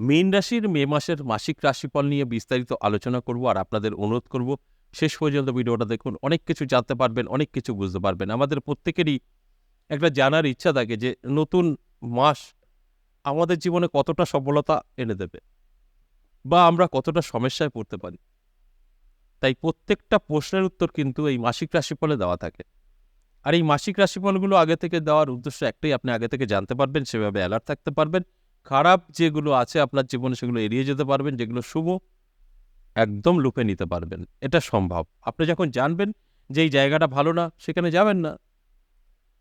মীন রাশির মে মাসের মাসিক রাশিফল নিয়ে বিস্তারিত আলোচনা করব আর আপনাদের অনুরোধ করব, শেষ পর্যন্ত ভিডিওটা দেখুন। অনেক কিছু জানতে পারবেন, অনেক কিছু বুঝতে পারবেন। আমাদের প্রত্যেকেরই একটা জানার ইচ্ছা থাকে যে, নতুন মাস আমাদের জীবনে কতটা সফলতা এনে দেবে বা আমরা কতটা সমস্যায় পড়তে পারি। তাই প্রত্যেকটা প্রশ্নের উত্তর কিন্তু এই মাসিক রাশিফলে দেওয়া থাকে। আর এই মাসিক রাশিফলগুলো আগে থেকে দেওয়ার উদ্দেশ্য একটাই, আপনি আগে থেকে জানতে পারবেন, সেভাবে অ্যালার্ট থাকতে পারবেন। খারাপ যেগুলো আছে আপনার জীবনে সেগুলো এড়িয়ে যেতে পারবেন, যেগুলো শুভ, একদম লুপে নিতে পারবেন। এটা সম্ভব। আপনি যখন জানবেন যে এই জায়গাটা ভালো না, সেখানে যাবেন না,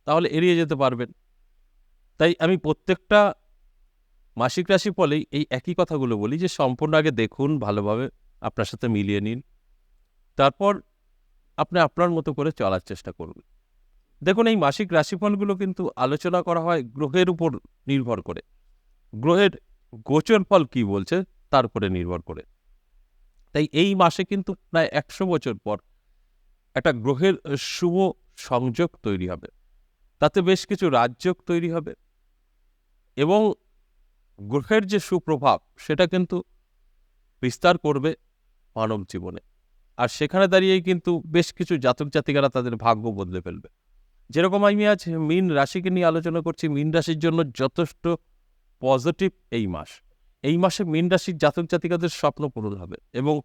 তাহলে এড়িয়ে যেতে পারবেন। তাই আমি প্রত্যেকটা মাসিক রাশি ফলেই এই একই কথাগুলো বলি যে সম্পূর্ণ আগে দেখুন, ভালোভাবে আপনার সাথে মিলিয়ে নিন। তারপর আপনি আপনার মতো করে চলার চেষ্টা করুন। দেখুন, এই মাসিক রাশিফলগুলো কিন্তু আলোচনা করা হয় গ্রহের উপর নির্ভর করে। গ্রহের গোচর ফল কি বলছে? তার উপরে নির্ভর করে। তাই এই মাসে কিন্তু প্রায় একশো বছর পর একটা গ্রহের শুভ সংযোগ তৈরি হবে। তাতে বেশ কিছু রাজযোগ তৈরি হবে এবং গ্রহের যে সুপ্রভাব, সেটা কিন্তু বিস্তার করবে মানব জীবনে। আর সেখানে দাঁড়িয়েই কিন্তু বেশ কিছু জাতক জাতিকারা তাদের ভাগ্য বদলে ফেলবে। যেরকম আমি আজ মীন রাশিকে নিয়ে আলোচনা করছি, মীন রাশির জন্য যথেষ্ট পজিটিভ এই মাস। এই মাসে মীন রাশির জাতক জাতিকাদের স্বপ্ন পূরণ হবে এবং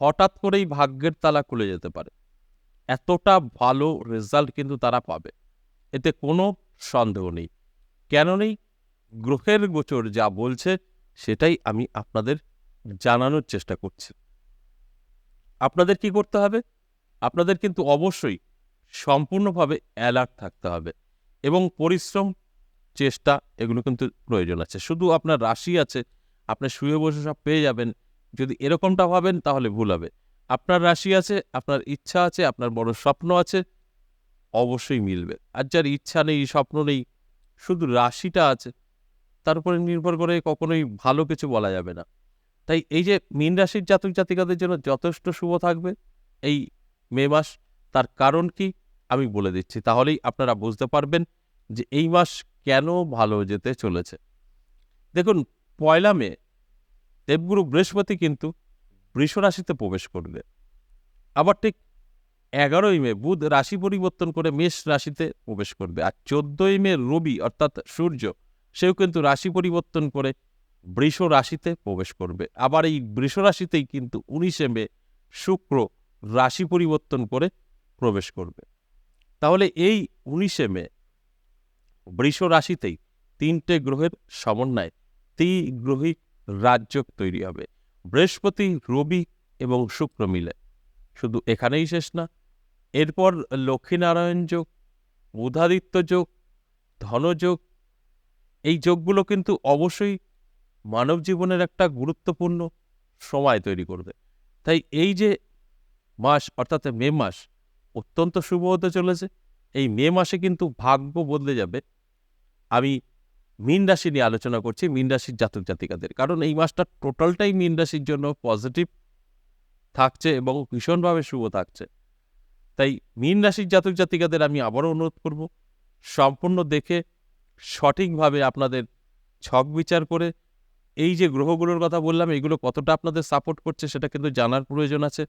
হঠাৎ করেই ভাগ্যের তালা খুলে যেতে পারে। এতটা ভালো রেজাল্ট কিন্তু তারা পাবে। এতে কোনো সন্দেহ নেই। কেন নেই গ্রহের গোচর যা বলছে সেটাই আমি আপনাদের জানানোর চেষ্টা করছি। আপনাদের কি করতে হবে? আপনাদের কিন্তু অবশ্যই সম্পূর্ণভাবে অ্যালার্ট থাকতে হবে এবং পরিশ্রম চেষ্টা, এগুলো কিন্তু প্রয়োজন আছে। শুধু আপনার রাশি আছে, আপনি শুয়ে বসে সব পেয়ে যাবেন। যদি এরকমটা ভাবেন, তাহলে ভুল হবে। আপনার রাশি আছে, আপনার ইচ্ছা আছে, আপনার বড় স্বপ্ন আছে, অবশ্যই মিলবে। আর যার ইচ্ছা নেই, স্বপ্ন নেই, শুধু রাশিটা আছে, তার উপরে নির্ভর করে কখনোই ভালো কিছু বলা যাবে না। তাই এই যে মীন রাশির জাতক জাতিকাদের জন্য যথেষ্ট শুভ থাকবে এই মে মাস, তার কারণ কি? আমি বলে দিচ্ছি। তাহলেই আপনারা বুঝতে পারবেন যে এই মাস কেন ভালো যেতে চলেছে? দেখুন, পয়লা মে, দেবগুরু বৃহস্পতি কিন্তু বৃষ রাশিতে প্রবেশ করবে। আবার ঠিক এগারোই মে, বুধ রাশি পরিবর্তন করে মেষ রাশিতে প্রবেশ করবে। আর চোদ্দই মে, রবি অর্থাৎ সূর্য, সেও কিন্তু রাশি পরিবর্তন করে বৃষ রাশিতে প্রবেশ করবে। আবার এই বৃষ রাশিতেই কিন্তু উনিশে মে, শুক্র রাশি পরিবর্তন করে প্রবেশ করবে। তাহলে এই উনিশে মে বৃষ রাশিতেই তিনটে গ্রহের সমন্বয়ে গ্রহী রাজ্য তৈরি হবে। বৃহস্পতি, রবি এবং শুক্র মিলে। শুধু এখানেই শেষ না, এরপর লক্ষ্মীনারায়ণ যোগ, বুধাদিত্য যোগ ধনযোগ এই যোগগুলো কিন্তু অবশ্যই মানব জীবনের একটা গুরুত্বপূর্ণ সময় তৈরি করবে। তাই এই যে মাস, অর্থাৎ মে মাস, অত্যন্ত শুভ হতে চলেছে। এই মে মাসে কিন্তু ভাগ্য বদলে যাবে। আমি মীন রাশি নিয়ে আলোচনা করছি, মীন রাশির জাতক জাতিকাদের। কারণ এই মাসটা টোটালটাই মীন রাশির জন্য পজিটিভ থাকছে এবং ভীষণভাবে শুভ থাকছে। তাই মীন রাশির জাতক জাতিকাদের আমি আবারও অনুরোধ করব, সম্পূর্ণ দেখে সঠিকভাবে আপনাদের ছক বিচার করে এই যে গ্রহগুলোর কথা বললাম, এগুলো কতটা আপনাদের সাপোর্ট করছে সেটা কিন্তু জানার প্রয়োজন আছে।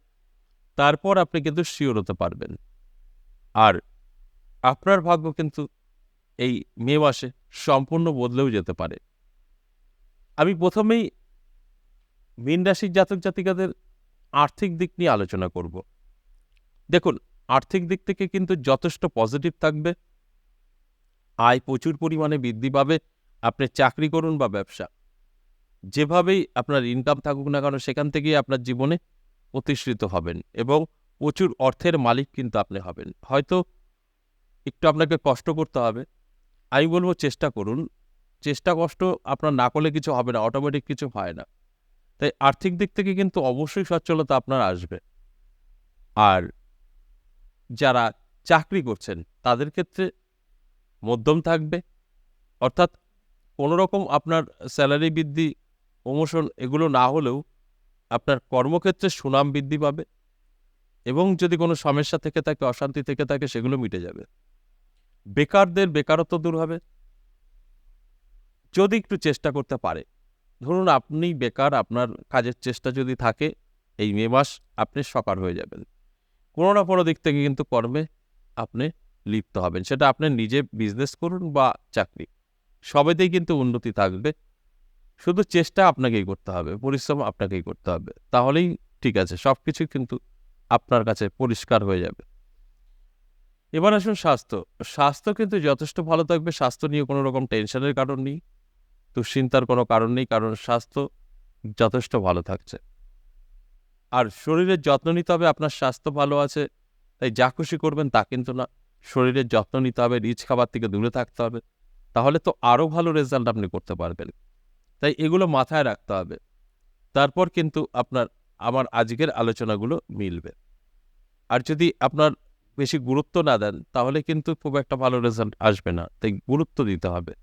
তারপর আপনি কিন্তু শিওর হতে পারবেন। আর আপনার ভাগ্য কিন্তু এই মে মাসে সম্পূর্ণ বদলেও যেতে পারে। আমি প্রথমেই মীন রাশির জাতক জাতিকাদের আর্থিক দিক নিয়ে আলোচনা করব। দেখুন, আর্থিক দিক থেকে কিন্তু যথেষ্ট পজিটিভ থাকবে। আয় প্রচুর পরিমাণে বৃদ্ধি পাবে। আপনি চাকরি করুন বা ব্যবসা, যেভাবেই আপনার ইনকাম থাকুক না কেন, সেখান থেকেই আপনার জীবনে প্রতিষ্ঠিত হবেন এবং প্রচুর অর্থের মালিক কিন্তু আপনি হবেন। হয়তো একটু আপনাকে কষ্ট করতে হবে আমি বলব চেষ্টা করুন। চেষ্টা কষ্ট আপনার না করলে কিছু হবে না অটোমেটিক কিছু হয় না। তাই আর্থিক দিক থেকে কিন্তু অবশ্যই সচ্ছলতা আপনার আসবে। আর যারা চাকরি করছেন, তাদের ক্ষেত্রে মধ্যম থাকবে। অর্থাৎ কোনো রকম আপনার স্যালারি বৃদ্ধি প্রমোশন এগুলো না হলেও আপনার কর্মক্ষেত্রে সুনাম বৃদ্ধি পাবে এবং যদি কোনো সমস্যা থেকে থাকে, অশান্তি থেকে থাকে, সেগুলো মিটে যাবে। বেকারদের বেকারত্ব দূর হবে। যদি একটু চেষ্টা করতে পারে। ধরুন আপনি বেকার, আপনার কাজের চেষ্টা যদি থাকে, এই মে মাস আপনি সকার হয়ে যাবেন। কোনো না কোনো দিক থেকে কিন্তু কর্মে আপনি লিপ্ত হবেন। সেটা আপনি নিজে বিজনেস করুন বা চাকরি। সবেতেই কিন্তু উন্নতি থাকবে। শুধু চেষ্টা আপনাকেই করতে হবে, পরিশ্রম আপনাকেই করতে হবে। তাহলেই ঠিক আছে সব কিছু কিন্তু আপনার কাছে পরিষ্কার হয়ে যাবে। এবার আসুন স্বাস্থ্য। স্বাস্থ্য কিন্তু যথেষ্ট ভালো থাকবে, স্বাস্থ্য নিয়ে কোনো রকম টেনশনের কারণ নেই, দুশ্চিন্তার কোনো কারণ নেই, কারণ স্বাস্থ্য যথেষ্ট ভালো থাকছে। আর শরীরের যত্ন নিতে হবে, আপনার স্বাস্থ্য ভালো আছে, তাই যা খুশি করবেন তা কিন্তু না। শরীরের যত্ন নিতে হবে, রিচ খাবার থেকে দূরে থাকতে হবে, তাহলে তো আরও ভালো রেজাল্ট আপনি করতে পারবেন। তাই এগুলো মাথায় রাখতে হবে। তারপর কিন্তু আপনার, আমার আজকের আলোচনাগুলো মিলবে। আর যদি আপনার বেশি গুরুত্ব না দেন, তাহলে কিন্তু খুব একটা ভালো রেজাল্ট আসবে না। তাই গুরুত্ব দিতে হবে।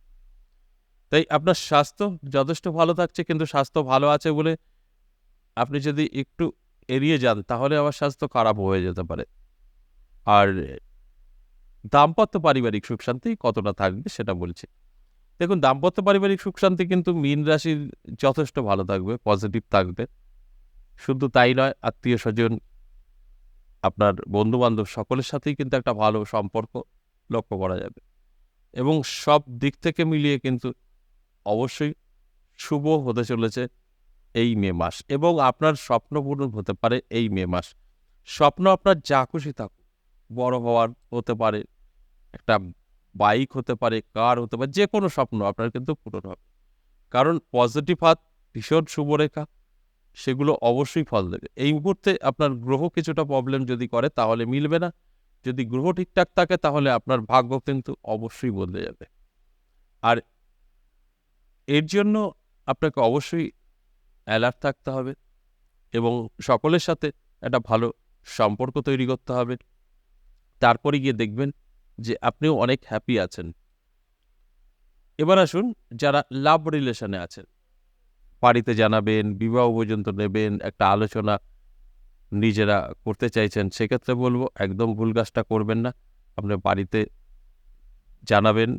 তাই আপনার স্বাস্থ্য যথেষ্ট ভালো থাকছে, কিন্তু স্বাস্থ্য ভালো আছে বলে আপনি যদি একটু এড়িয়ে যান, তাহলে আবার স্বাস্থ্য খারাপ হয়ে যেতে পারে। আর দাম্পত্য পারিবারিক সুখ শান্তি কতটা থাকবে সেটা বলছি। দেখুন, দাম্পত্য পারিবারিক সুখ শান্তি কিন্তু মীন রাশির যথেষ্ট ভালো থাকবে পজিটিভ থাকবে। শুধু তাই নয় আত্মীয় স্বজন আপনার বন্ধুবান্ধব সকলের সাথেই কিন্তু একটা ভালো সম্পর্ক লক্ষ্য করা যাবে। এবং সব দিক থেকে মিলিয়ে কিন্তু অবশ্যই শুভ হতে চলেছে এই মে মাস এবং আপনার স্বপ্ন পূরণ হতে পারে এই মে মাস। স্বপ্ন আপনার যা খুশি থাকুক, বড় হওয়ার হতে পারে, একটা বাইক হতে পারে কার হতে পারে যে কোনো স্বপ্ন আপনার কিন্তু পূরণ হবে। কারণ পজিটিভ হাত ভীষণ শুভরেখা সেগুলো অবশ্যই ফল দেবে। এই মুহূর্তে আপনার গ্রহ কিছুটা প্রবলেম যদি করে, তাহলে মিলবে না। যদি গ্রহ ঠিকঠাক থাকে, তাহলে আপনার ভাগ্য কিন্তু অবশ্যই বদলে যাবে। আর এর জন্য আপনাকে অবশ্যই অ্যালার্ট থাকতে হবে এবং সকলের সাথে একটা ভালো সম্পর্ক তৈরি করতে হবে। তারপরে গিয়ে দেখবেন যে আপনিও অনেক হ্যাপি আছেন। এবার আসুন যারা লাভ রিলেশনে আছেন। বাড়িতে জানাবেন, বিবাহ পর্যন্ত নেবেন, একটা আলোচনা নিজেরা করতে চাইছেন, সেক্ষেত্রে বলব একদম ভুল কাজটা করবেন না। আপনি বাড়িতে জানাবেন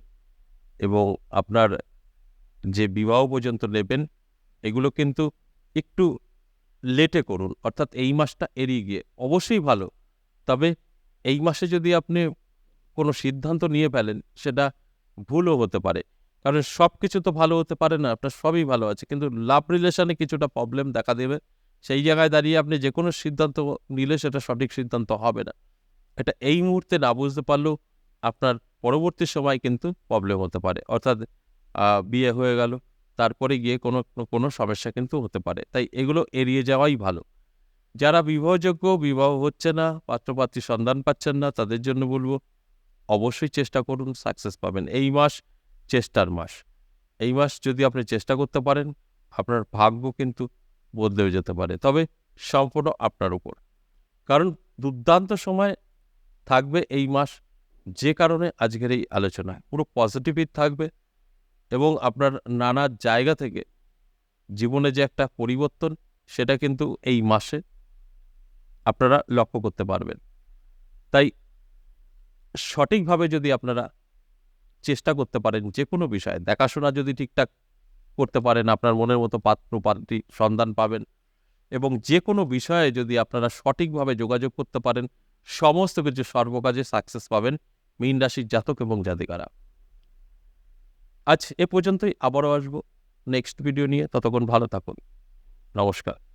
এবং আপনার যে বিবাহ পর্যন্ত নেবেন, এগুলো কিন্তু একটু লেটে করুন, অর্থাৎ এই মাসটা এড়িয়ে গিয়ে। অবশ্যই ভালো, তবে এই মাসে যদি আপনি কোনো সিদ্ধান্ত নিয়ে ফেলেন, সেটা ভুলও হতে পারে। কারণ সব কিছু তো ভালো হতে পারে না, আপনার সবই ভালো আছে। কিন্তু লাভ রিলেশনে কিছুটা প্রবলেম দেখা দেবে। সেই জায়গায় দাঁড়িয়ে আপনি যে কোনো সিদ্ধান্ত নিলে সেটা সঠিক সিদ্ধান্ত হবে না। এটা এই মুহূর্তে না বুঝতে পারলেও আপনার পরবর্তী সময় কিন্তু প্রবলেম হতে পারে। অর্থাৎ বিয়ে হয়ে গেল, তারপরে গিয়ে কোনো কোনো সমস্যা কিন্তু হতে পারে। তাই এগুলো এড়িয়ে যাওয়াই ভালো। যারা বিবাহযোগ্য, বিবাহ হচ্ছে না, পাত্রপাত্রী সন্ধান পাচ্ছেন না, তাদের জন্য বলব, অবশ্যই চেষ্টা করুন সাকসেস পাবেন। এই মাস চেষ্টার মাস। এই মাস যদি আপনি চেষ্টা করতে পারেন, আপনার ভাগ্য কিন্তু বদলেও যেতে পারে। তবে সম্পূর্ণ আপনার উপর। কারণ দুর্দান্ত সময় থাকবে এই মাস যে কারণে আজকের এই আলোচনা। পুরো পজিটিভই থাকবে এবং আপনার নানা জায়গা থেকে জীবনে যে একটা পরিবর্তন, সেটা কিন্তু এই মাসে আপনারা লক্ষ্য করতে পারবেন। তাই সঠিকভাবে যদি আপনারা চেষ্টা করতে পারেন যে কোনো বিষয়ে। দেখাশোনা যদি ঠিকঠাক করতে পারেন, আপনার মনের মতো পাত্র পাত্রী সন্ধান পাবেন এবং যে কোনো বিষয়ে যদি আপনারা সঠিকভাবে যোগাযোগ করতে পারেন, সমস্ত কিছু সর্বকাজে সাকসেস পাবেন মীন রাশির জাতক এবং জাতিকারা। আজ এ পর্যন্তই, আবারও আসব নেক্সট ভিডিও নিয়ে। ততক্ষণ ভালো থাকুন। নমস্কার।